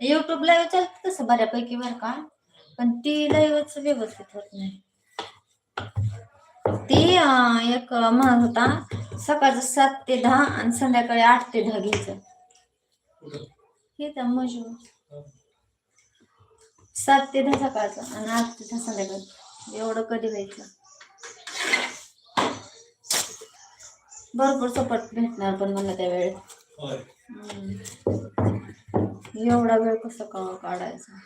YouTube live चालत तसं बऱ्यापैकी बरं का? पण ती लाईव्हच व्यवस्थित होत नाही. ती एक महाग होता सकाळचं सात ते दहा आणि संध्याकाळी आठ ते दहा घ्यायचं. हे तर मजूर. सात ते दहा सकाळचं आणि आठ ते दहा संध्याकाळी एवढं कधी व्हायचं भरपूर सपोर्ट भेटणार पण मला त्या वेळेत एवढा वेळ कसं का काढायचा?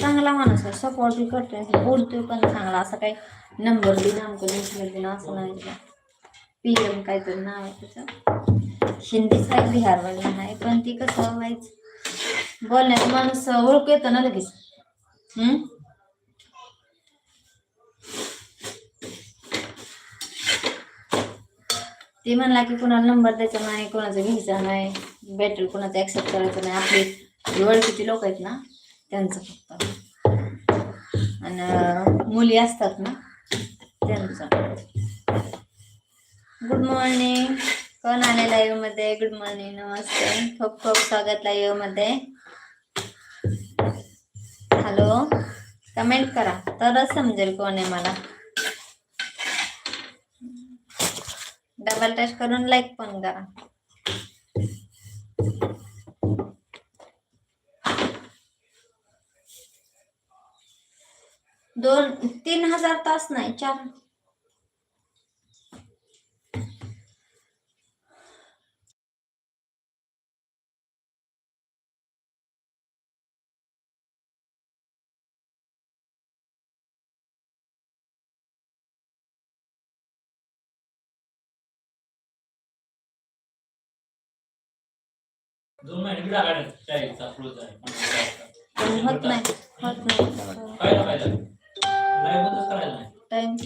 चांगला माणूस आहे सपोर्ट बी करतोय बोलतोय पण चांगला. असं काही नंबर बी नामकं घेतलं बी असं नाही पी एम काहीतरी नाव आहे त्याचं. हिंदीच आहे बिहारवाली नाही पण ती कसं व्हायचं बोलण्याचं माणूस ओळख येतं ना लगेच. हम्म ते म्हणला की कुणाला नंबर द्यायचा नाही कोणाचा घ्यायचा नाही भेटेल कुणाचा ऍक्सेप्ट करायचं नाही. आपले ओळखीची लोक आहेत ना त्यांचं फक्त. आणि मुली असतात ना त्यांचं. गुड मॉर्निंग कोण आले लाईव्हमध्ये? गुड मॉर्निंग नमस्ते. खूप खूप स्वागत लाईव्हमध्ये. हॅलो. कमेंट करा. तरच समजेल कोण आहे मला. डबल टच करून लाईक पण करा. दोन तीन हजार तास नाही चार. दोन महिने बी लागायला चाळीसचा फ्लोचा आहे पण होत नाही होत नाही. काय लागायला नाही बंदच करायला नाही. टाइम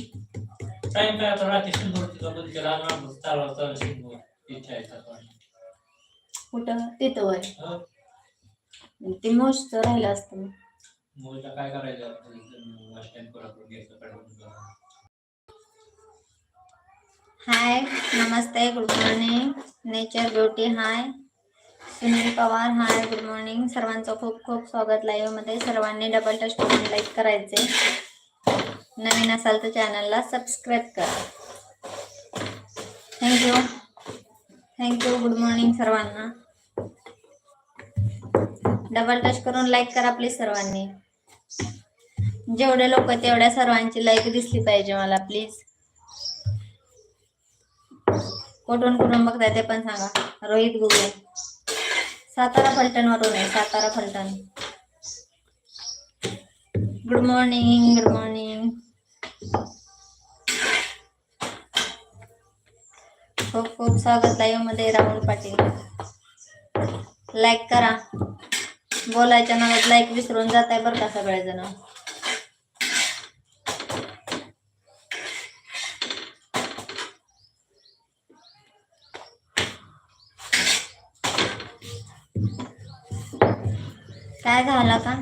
टाइम काय आता रात्री शंभर तिचा बंद केला आणि चार वाजता शंभर. इच्छा आहे सात वाजता. कुठं? तिथं हो. ते मोजचं राहिलं असतं काय करायचं? बस स्टँड कोल्हापूर घ्यायचं कडे हाय नमस्ते good morning nature beauty hi Sunil Pawar. Hi good morning सर्वांचं खूप खूप स्वागत लाईव्हमध्ये. सर्वांनी डबल टच करून लाईक करायचे. नवीन असाल तर चॅनलला सबस्क्राईब करा. Thank you thank you good morning सर्वांना. डबल टच करून लाईक करा प्लीज सर्वांनी. जेवढे लोक तेवढ्या सर्वांची लाईक दिसली पाहिजे मला प्लीज कुठून कुठून बघताय ते पण सांगा. रोहित गुगे. सातारा फलटण वरून आहे Satara Phaltan. Good morning good morning खूप खूप स्वागत लाईव्हमध्ये राहुल पाटील. लाईक करा. बोलायच्या नावात लाईक विसरून जात आहे बरं का सगळेजण? काय झालं का?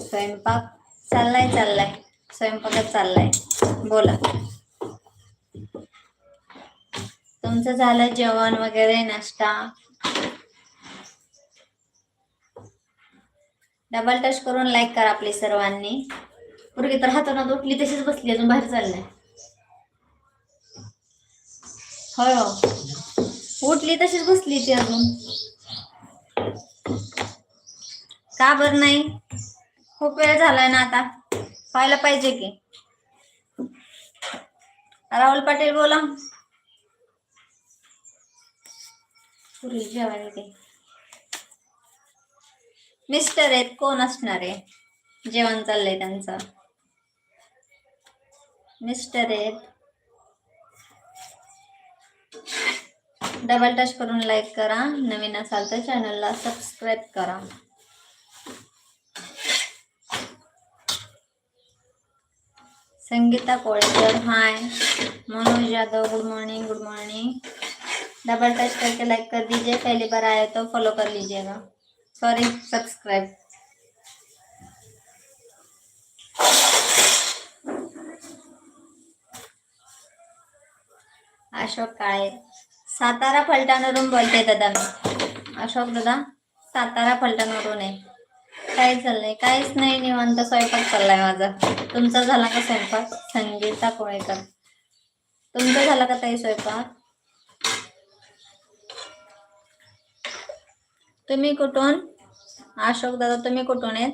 स्वयंपाक चाललाय चाललाय. स्वयंपाकच चाललाय. बोला. तुमचं झालं जेवण वगैरे नाश्ता? डबल टच करून लाईक करा आपली सर्वांनी. पूर्वी तर हातानं उठली तशीच बसली अजून बाहेर चाललंय होय हो. उठली तशीच बसली ती अजून. का बर नाही? खूप वेळ झालाय ना आता. पाहायला पाहिजे की. राहुल पाटील बोला. पुरी जेवायला ते मिस्टर आहेत कोण असणार आहे? जेवण चाललंय त्यांचं. मिस्टर आहेत डबल टच करून लाईक करा. नवीन असाल तर चॅनलला सबस्क्राईब करा. Sangeeta Kolekar hi Manoj Yadav good morning good morning double touch करके लाइक कर दीजिए. पहली बार आए तो फॉलो कर लीजिएगा. सॉरी सब्सक्राइब अशोक काळे सातारा फलटणवरून बोलते दादा मी. अशोक दादा सातारा फलटणवरून आहे. काय चाललंय काहीच नाही निवांत स्वयंपाक चाललाय माझा. तुमचा झाला का स्वयंपाक? संगीता कोळेकर. तुमचा झाला का ताई स्वयंपाक? तुम्ही कुठून? अशोक दादा तुम्ही कुठून आहेत?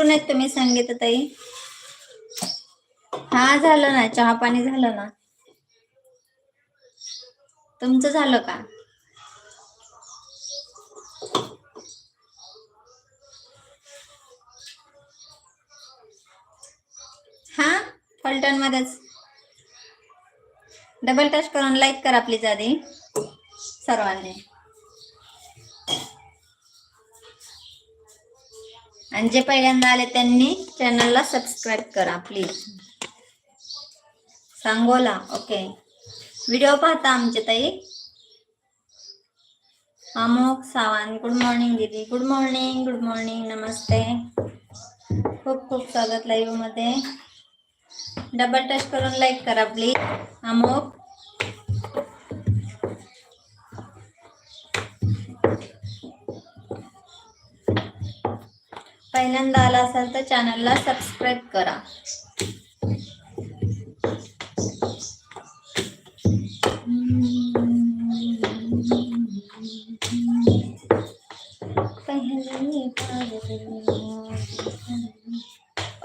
कुठून आहेत तुम्ही सांगितलं ताई. हा झालं ना. चहा पाणी झालं ना. तुमचं झालं का? हा फलटण मध्येच डबल टच करून लाईक करा प्लीज आधी. सर्वांनी. आणि जे पहिल्यांदा आले त्यांनी चॅनलला सबस्क्राईब करा प्लीज. सांगोला ओके. व्हिडिओ पाहता आमचे ताई. अमोक सावंत गुड मॉर्निंग दीदी. गुड मॉर्निंग गुड मॉर्निंग नमस्ते. खूप खूप स्वागत लाईव्हमध्ये. डबल टच करून लाईक करा प्लीज अमोक. पहिल्यांदा आला असाल तर चॅनलला सबस्क्राईब करा.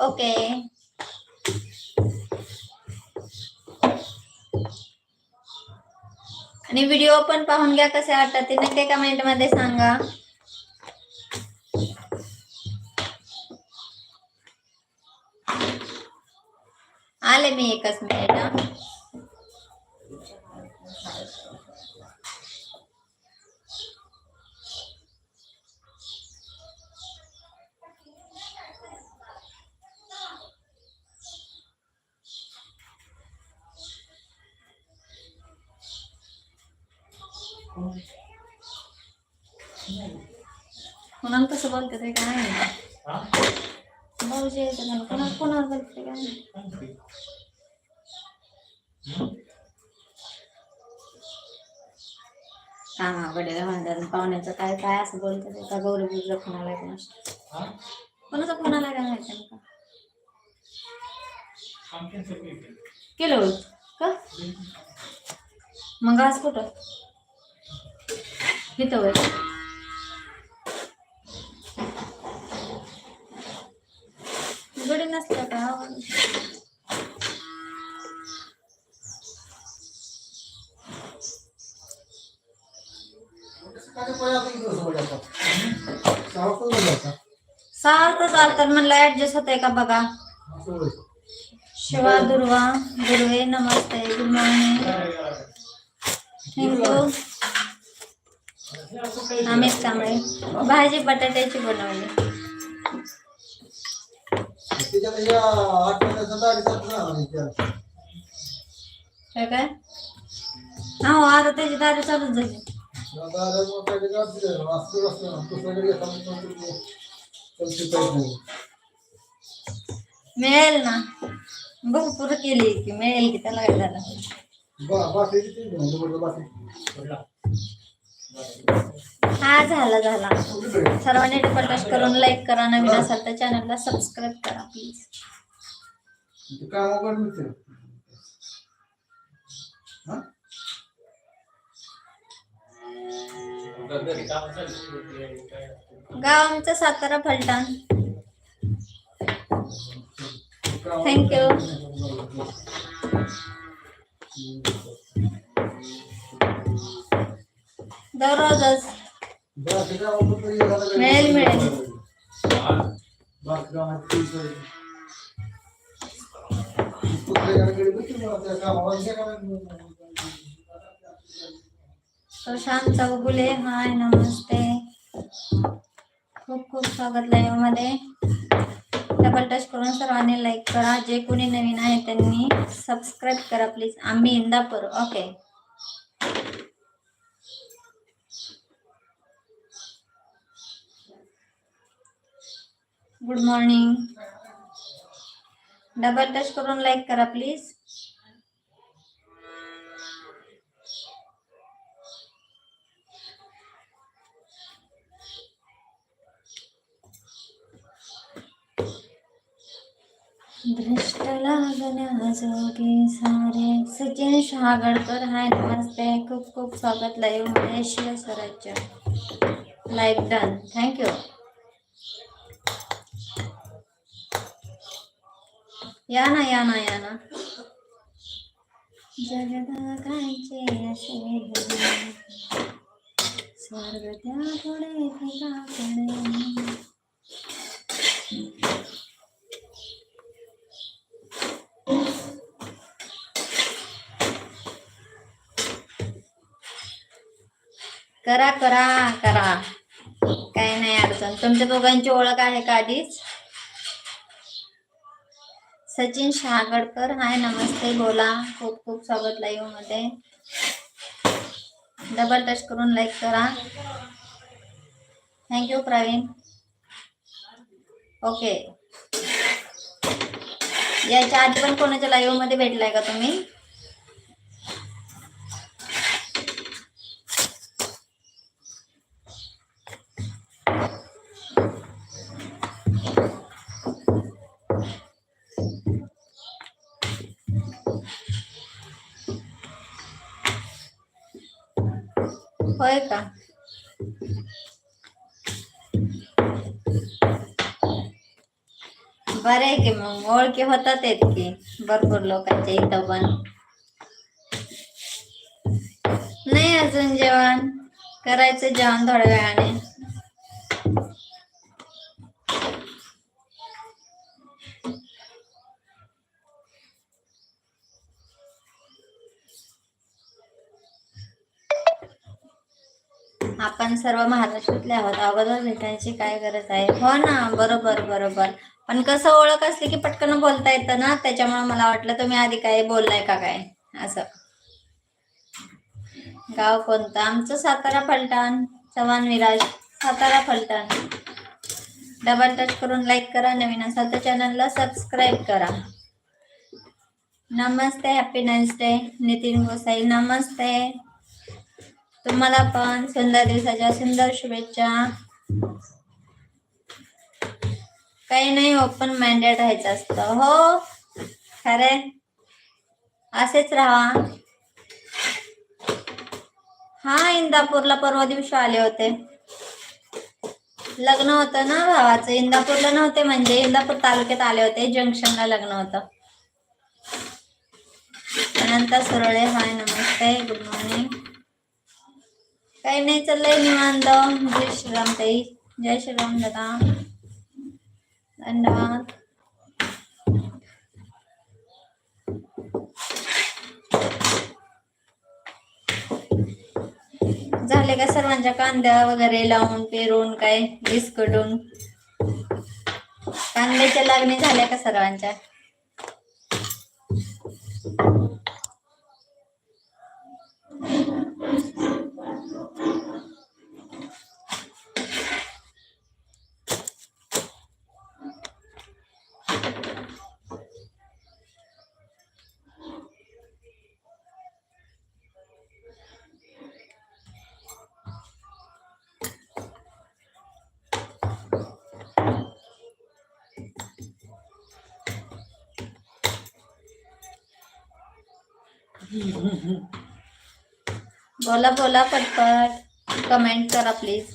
ओके आणि व्हिडिओ पण पाहून घ्या कसे वाटतात ते नक्की कमेंटमध्ये सांगा. मी एकच मिनिट. कुणाला कसं बोलते ते काय माहिती. हा? भाऊजी यायचं नाही. कोणा कोणाला बोलते काय माहिती. हम्म? कामाकडे म्हणतात पाहुण्याचं काय काय असं बोलते का गौरी पूजा फोन आलाय कोणाचा हा? कोणाचा फोन आलाय काय माहिती का? केलं होत. का? मग आज कुठं? इथं होय. गडी नसल्या सारखं चालतात म्हणलं ऍडजस्ट होतंय का बघा शिवा, दुर्वा दुर्वे नमस्ते good morning thank you Amit Kamble भाजी बटाट्याची बनवली। काय काय? हो आता त्याची दारू चालूच झाली. मिळेल ना. भरपूर केली की मिळेल की त्याला काय झालं. हा झाला झाला. सर्वांनी डबल टच करून लाईक करा नवीन असाल तर चॅनलला सबस्क्राईब करा प्लीज काम चालू काय गाव आमचं सातारा फलटण. थँक्यू दररोजच मिळेल मिळेल. प्रशांत चौगुले हाय नमस्ते. खूप खूप स्वागत लाईव्हमध्ये. डबल टच करून सर्वांनी लाईक करा. जे कोणी नवीन आहे त्यांनी सबस्क्राईब करा प्लीज आम्ही Indapur okay good morning double touch करून लाईक करा प्लीज दृष्ट लागण्याजोगे सारे सचिन शहागडकर हाय नमस्ते। खूप खूप स्वागत लाईव्हमध्ये शिव स्वराज्य लाईक डन थँक्यू या ना या ना या ना जगदाकांचे असे धनी, स्वर्ग त्या करा करा करा. काही नाही अडचण. तुमच्या दोघांची ओळख आहे का आधीच? सचिन शहागडकर हाय नमस्ते बोला. खूप खूप स्वागत लाईव्हमध्ये. डबल टच करून लाईक करा. Thank you Praveen. ओके याच्या आधी पण कोणाच्या लाईव्हमध्ये भेटलाय का तुम्ही? होय का बरं आहे की मग ओळखी होतात आहेत की भरपूर लोकांच्या इथं पण नाही अजून जेवण करायचं जेवण थोड्या वेळाने सर्व महाराष्ट्रातले आहोत. अगोदर भेटायची काय गरज आहे? हो ना बरोबर बरोबर. पण कसं ओळख असली की पटकन बोलता येतं ना? त्याच्यामुळे मला वाटलं तुम्ही आधी काय बोललाय का काय? असं. गाव कोणतं? आमचं सातारा फलटण. चव्हाण विराज. सातारा फलटण. डबल टच करून लाईक करा. नवीन असाल तर चॅनलला सबस्क्राईब करा. नमस्ते happy nines day Nitin Gosai नमस्ते. तुम्हाला पण सुंदर दिवसाच्या सुंदर शुभेच्छा. काही नाही ओपन माइंडेड राहायचं असतं. हो खरे असेच राहा. हा इंदापूरला परवा दिवशी आले होते. लग्न होतं ना भावाचं? इंदापूरला नव्हते म्हणजे इंदापूर तालुक्यात आले होते. जंक्शनला लग्न होतं. अनंत सुरळे हाय नमस्ते गुड मॉर्निंग काही नाही चाललंय निवांत. जय श्रीराम ताई. जय श्रीराम दादा. धन्यवाद. झाले का सर्वांच्या कांद्या वगैरे लावून पेरून काय विस्कटून कांद्याच्या लागणी झाल्या का सर्वांच्या? बोला बोला पटपट. कमेंट करा प्लीज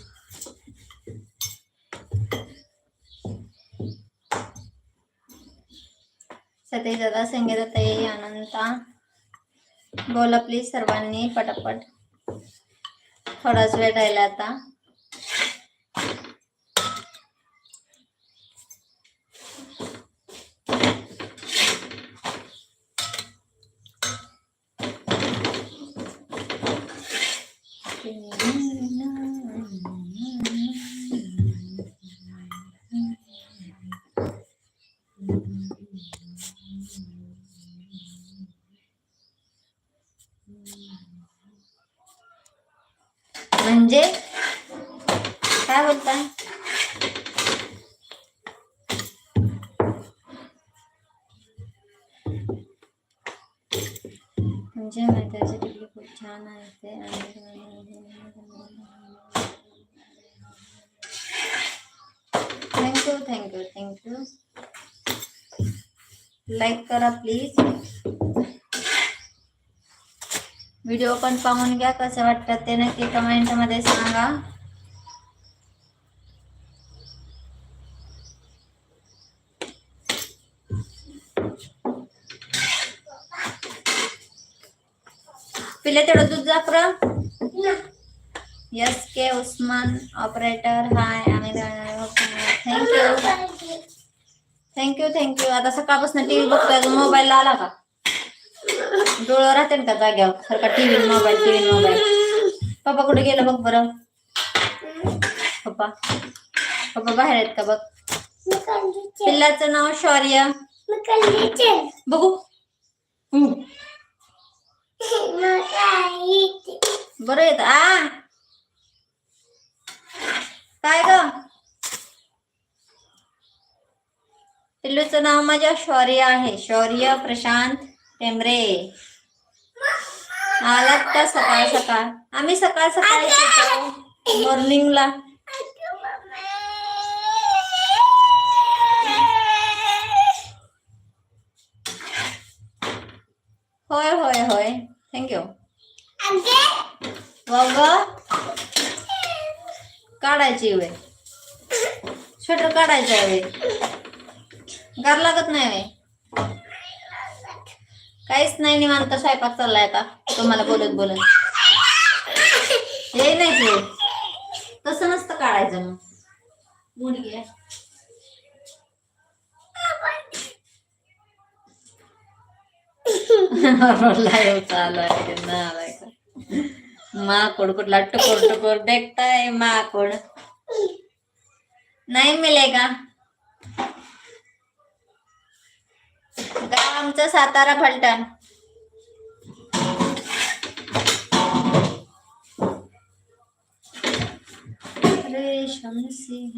सतीश दादा संगीता ताई अनंता. बोला प्लीज सर्वांनी पटापट. थोडाच वेळ राहिला आता. म्हणजे मैत्रीची टिकली खूप छान आहे ते. Thank you thank you thank you like करा प्लीज व्हिडिओ पण पाहून घ्या कसं वाटतं ते नक्की कमेंटमध्ये सांगा. पिले तेवढं दूध जाकर yes K Usman operator hi आम्ही थँक्यू थँक्यू थँक्यू आता सकाळपासून टीव्ही बघतोय मोबाईल आला का? डोळं राहते का जाग्यावर. सारखा टीव्ही मोबाईल टीव्ही मोबाईल पप्पा कुठे गेलं बघ बरं? पप्पा पप्पा बाहेर आहेत का बघ? पिल्लाचं नाव शौर्य. बघू. बरं येत आ? काय ग? पिल्लूचं नाव माझ्या शौर्य आहे. शौर्य प्रशांत टेंबरे. आलात का सकाळ सकाळ? आम्ही सकाळ सकाळी मॉर्निंगला. होय होय होय. थँक्यू ग काढायची वे स्वेटर काढायचं आहे वे गार लागत नाही वे काहीच नाही निवांत स्वयंपाक चाललाय आता. तुम्हाला बोलत बोलत. हे नाही ते तसं नसतं काढायचं मग. मुलगी लाईव्ह चालू आहे नालायक. माकोड कुठला टुकोर टुकोर देखताय माकोड नाही मिलेगा गाव आमचं सातारा फलटण. रेशम सिंह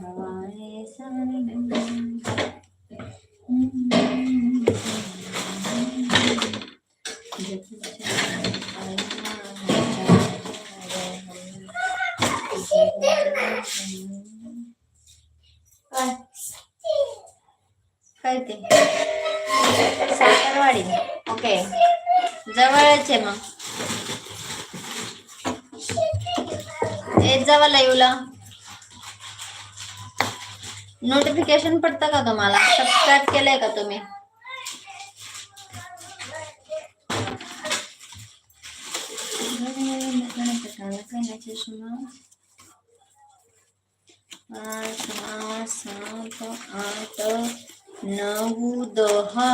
हवाए सन काय ते साखरवाडी ओके. जवळच आहे मग. येत जावा येऊला नोटिफिकेशन पडतं का तुम्हाला? सबस्क्राईब केलंय का तुम्ही? सहा सात आठ नऊ दहा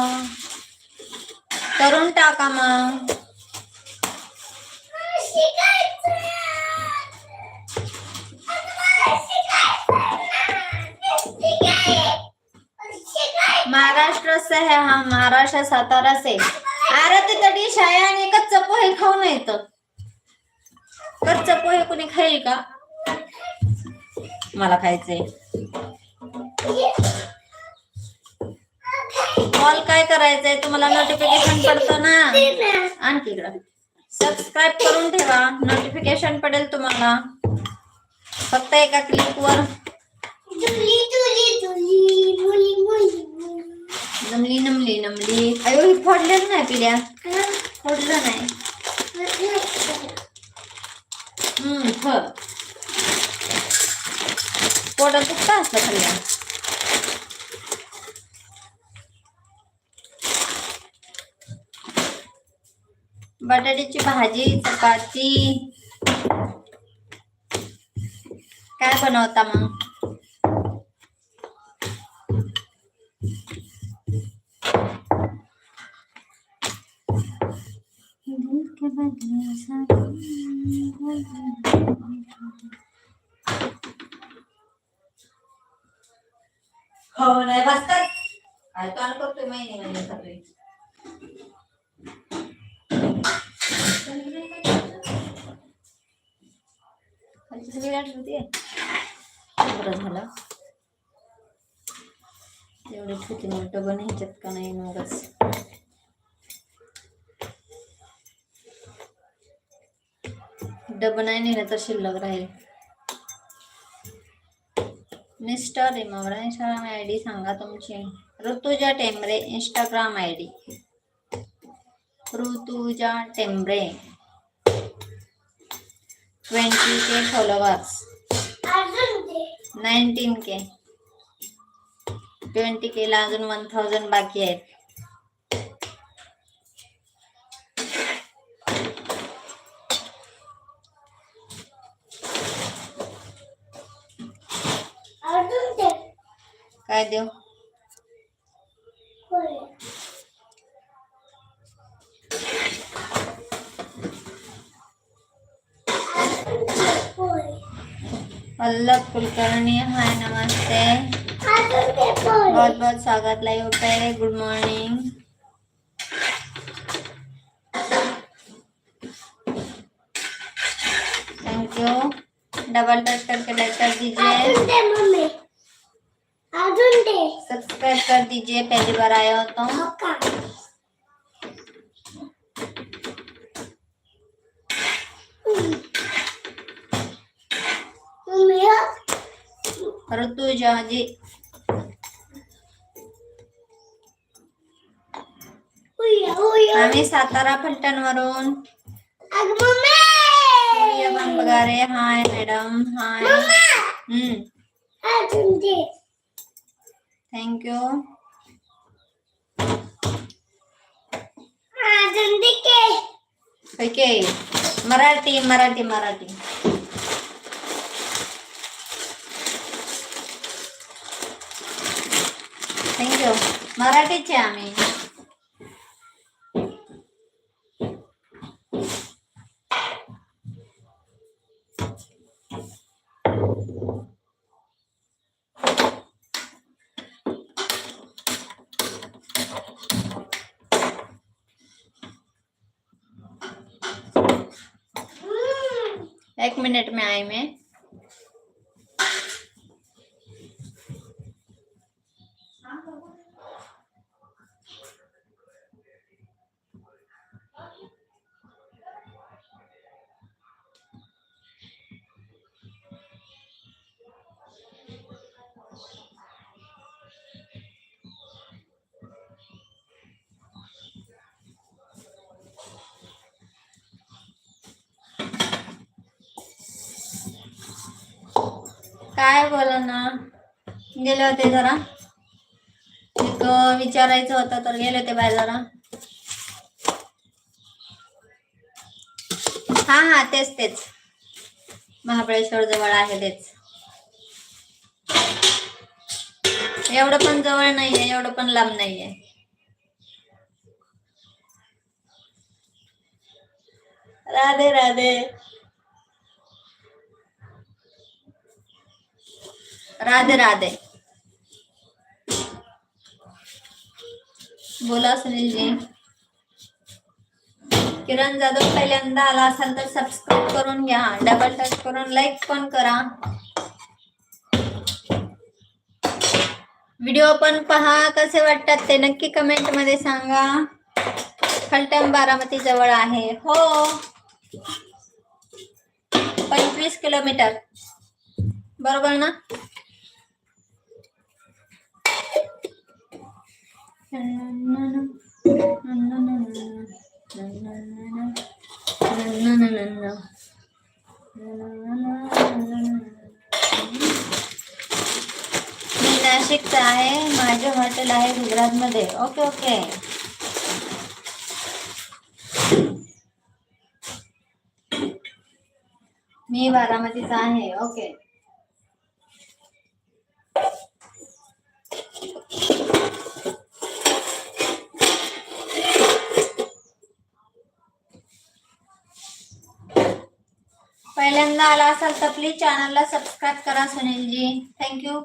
करून टाका मग. से है हा महाराष्ट्र सातारा से अरे तिथं डिश आहे आणि कच्च पोहे खाऊ नये तर कच्च पोहे कुणी खाईल का? मला खायचंय. कॉल काय करायचंय? तुम्हाला नोटिफिकेशन पडतं ना? आणखी इकडं. सबस्क्राईब करून ठेवा. नोटिफिकेशन पडेल तुम्हाला. फक्त एका क्लिक वर. नमली नमली नमली अयो ही फोडलेलं नाही पिल्या फोडलं नाही हम्म फ पोटात दुखत असलं खाल्ल्या बटाट्याची भाजी चपाती काय बनवता मग हो नाही बसतात. काय तोंड करतोय महिने महिने करतोय सगळी. गाठ बरं झालं. एवढे छोटे मोठं पण ह्याच्यात का नाही मगच. डबं नाही नेलं तर शिल्लक राहील. मिस्टर रिमवडा इंस्टाग्राम आय डी सांगा तुमची. Rutuja Tembare Instagram I D. Rutuja Tembare. Twenty K followers. Nineteen K. Twenty केला अजून वन थाउजंड बाकी आहेत. काय देव? पल्लव कुलकर्णी हाय नमस्ते. बहुत बहुत स्वागत live pay good morning thank you double touch करके लाइक कर दीजिए. सब्सक्राइब कर दीजिए पहली बार आए हो तो। ऋतुजा जी। आम्ही सातारा फलटणवरून। सूर्य बंबगारे हाय मॅडम हाय। हम्म। Thank you. Ah, okay. Marathi, Marathi, Marathi. Thank you. Marathi Chami. Minute में काय बोला ना? गेले होते जरा. एक विचारायचं होतं तर गेले होते बाय जरा. हा हा तेच तेच. महाबळेश्वर जवळ आहे तेच. एवढं पण जवळ नाहीये एवढं पण लांब नाहीये. राधे राधे. राधे राधे. बोला सुनील जी किरण जाधव पहिल्यांदा आला असाल तर सबस्क्राईब करून घ्या. डबल टच करून लाईक पण करा. व्हिडिओ पण पहा कसे वाटतात ते नक्की कमेंटमध्ये सांगा. फलटण बारामती जवळ आहे. हो. पंचवीस किलोमीटर. बरोबर ना? मी नाशिकचा आहे माझे हॉटेल आहे गुजरातमध्ये ओके ओके मी बारामतीचा आहे. ओके. पहिल्यांदा आला असाल तर प्लीज चॅनलला सबस्क्राईब करा Sunilji. Thank you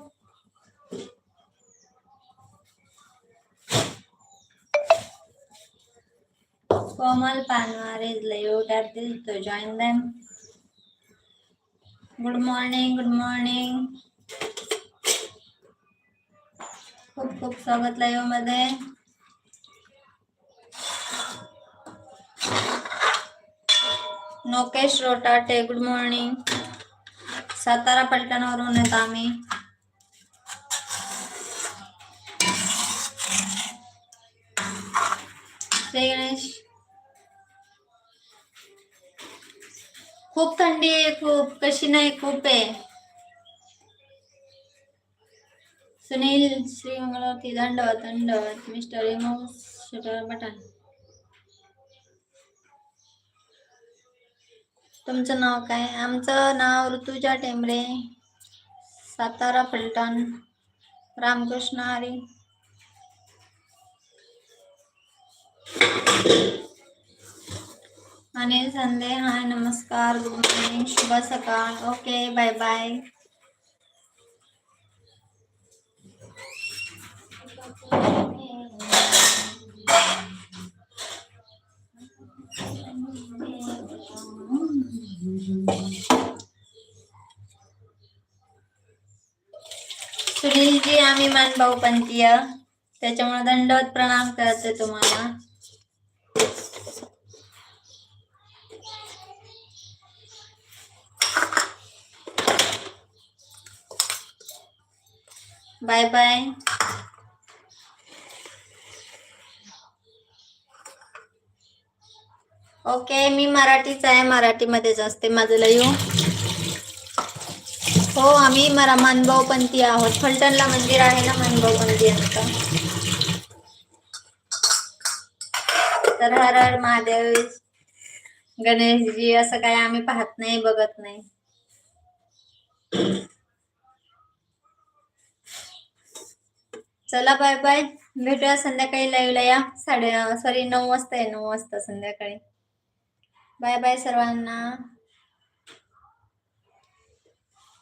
Komal Panwar is live at this to good morning good morning खूप खूप स्वागत लाईव्हमध्ये नोकेश रोटाटे गुड मॉर्निंग. सातारा पलटणवरून येत आम्ही. गणेश खूप थंडी आहे खूप. कशी नाही खूप आहे. सुनील श्री मंगळवती दंडवत दंडवत मिस्टर बटन तुमचं नाव काय? आमचं नाव ऋतुजा टेंबरे. सातारा फलटण. रामकृष्ण हरी. अनिल संदे हाय नमस्कार गुड मॉर्निंग शुभ सकाळ. Okay bye bye. सुनीलजी आम्ही मानभाऊ पंथीय. त्याच्यामुळे दंडवत प्रणाम करते तुम्हाला. Bye bye. ओके मी मराठीच आहे मराठीमध्येच असते माझं लयू. हो आम्ही मरा मानभाऊपंथी आहोत. फलटणला मंदिर आहे ना मानभाऊपंथी यांचं तर हर हर महादेव गणेशजी असं काय आम्ही पाहत नाही बघत नाही. चला बाय बाय भेटूया संध्याकाळी लाईव्हला या. साडे सॉरी नऊ वाजता आहे नऊ वाजता संध्याकाळी. बाय बाय सर्वांना.